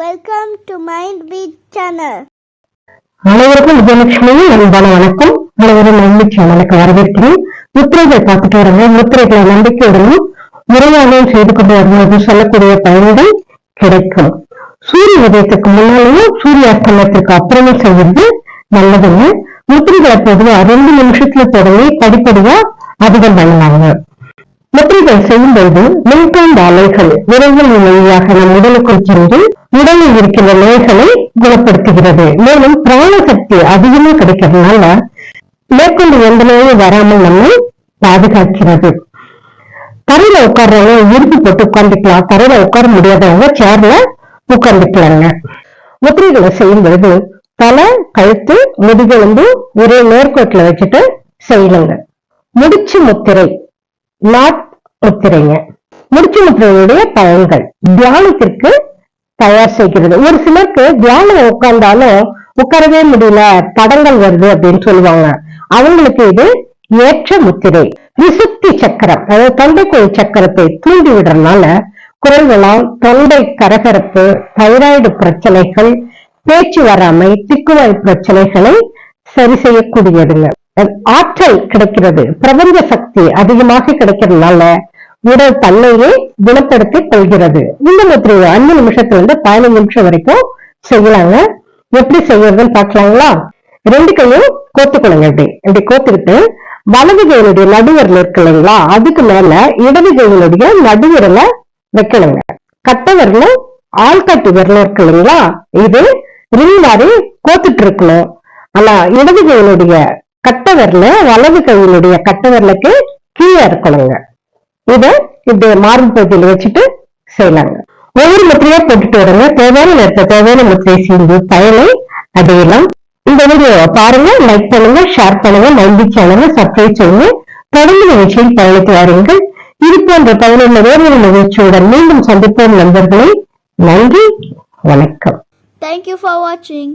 Welcome to mind beat channel அனைவருக்கும் விஜயலட்சுமி அன்பான வணக்கம். அனைவரும் நம்பிக்கை சேனலுக்கு வரவேற்கிறேன் முத்திரைகள் பார்த்துட்டு வரங்க. முத்திரைகளை நம்பிக்கையுடனும் முறையாகவும் செய்து கொண்டு வரும்போது சொல்லக்கூடிய பயன்கள் கிடைக்கும். சூரிய உதயத்துக்கு முன்னாலேயும் சூரிய அஸ்தமனத்திற்கு அப்புறமும் செய்வது நல்லதுங்க. முத்திரைகளை பொதுவா ரெண்டு நிமிஷத்துல தொடங்கி படிப்படியா அதிகம் பண்ணலாங்க முத்திரைகள் செய்யும்போது மின்காந்த அலைகள் விரைவில் வழியாக நம் உடலுக்குள் சென்று உடலில் இருக்கிற நோய்களை குணப்படுத்துகிறது. மேலும் பிராண சக்தி அதிகமா கிடைக்கிறதுனால மேற்கொண்டு எந்த நோயும் வராமல் நம்மை பாதுகாக்கிறது. தரையில உட்கார்றவங்க இறுதி போட்டு உட்கார்ந்துக்கலாம். தரையில உட்கார முடியாதவங்க சேர்ல உட்கார்ந்துக்கலாங்க. முத்திரைகளை செய்யும் பொழுது தலை கழுத்து முதுகெலும்பு ஒரே நேர்கோட்டில் வச்சுட்டு செய்யலங்க முடிச்சு முத்திரை நாட் முத்திரைங்க முடிச்சு முத்திரையுடைய பயன்கள் தியானத்திற்கு தயார் செய்கிறது. ஒரு சிலருக்கு தியானம் உட்கார்ந்தாலும் உட்காரவே முடியல தடங்கள் வருது அப்படின்னு சொல்லுவாங்க. அவங்களுக்கு இது ஏற்ற முத்திரை. விசுத்தி சக்கரம் அதாவது தொண்டைக்குழி சக்கரத்தை தூண்டி விடுறதுனால குரல் வளம் தொண்டை கரகரப்பு தைராய்டு பிரச்சனைகள் பேச்சு வராமை திக்குவாய் பிரச்சனைகளை சரி செய்யக்கூடியதுங்க. ஆற்றல் கிடைக்கிறது பிரபஞ்ச சக்தி அதிகமாக கிடைக்கிறதுனால உடல் தன்னையே குணப்படுத்திக் கொள்கிறது. இந்த மாதிரி அஞ்சு நிமிஷத்துல இருந்து பதினஞ்சு நிமிஷம் வரைக்கும் செய்யலாங்க. எப்படி செய்யறதுன்னு பார்க்கலாங்களா? ரெண்டு கையும் கோத்துக்கணுங்க இப்படி. இப்படி கோத்துக்கிட்டு வலது கையினுடைய நடுவரில் இருக்கு இல்லைங்களா? அதுக்கு மேல இடது கையினுடைய நடுவரில் வைக்கணுங்க. கட்டை விரலும் ஆள்காட்டி விரலும் இருக்கு இல்லைங்களா? இது ரிங் மாதிரி கோத்துட்டு இருக்கணும். ஆனா இடது கையினுடைய கட்டை விரல வலது கையினுடைய கட்டை விரலுக்கு கீழே இருக்கணுங்க. இத இப்படி மார்பு பகுதியில் வச்சுட்டு செய்யலாங்க. ஒவ்வொரு முத்திரையா போட்டுட்டு வரங்க. தேவையான நேரத்தை தேவையான முத்திரை செய்து பயனை அடையலாம். இந்த வீடியோ பாருங்க லைக் பண்ணுங்க ஷேர் பண்ணுங்க நன்றி சேனல சப்ஸ்கிரைப் செய்யுங்க. தொடர்ந்து நிகழ்ச்சியில் பயணித்து வாருங்கள். இது போன்ற பதினொன்று வேறொரு நிகழ்ச்சியுடன் மீண்டும் சந்திப்போம் நண்பர்களே. நன்றி வணக்கம். Thank you for watching.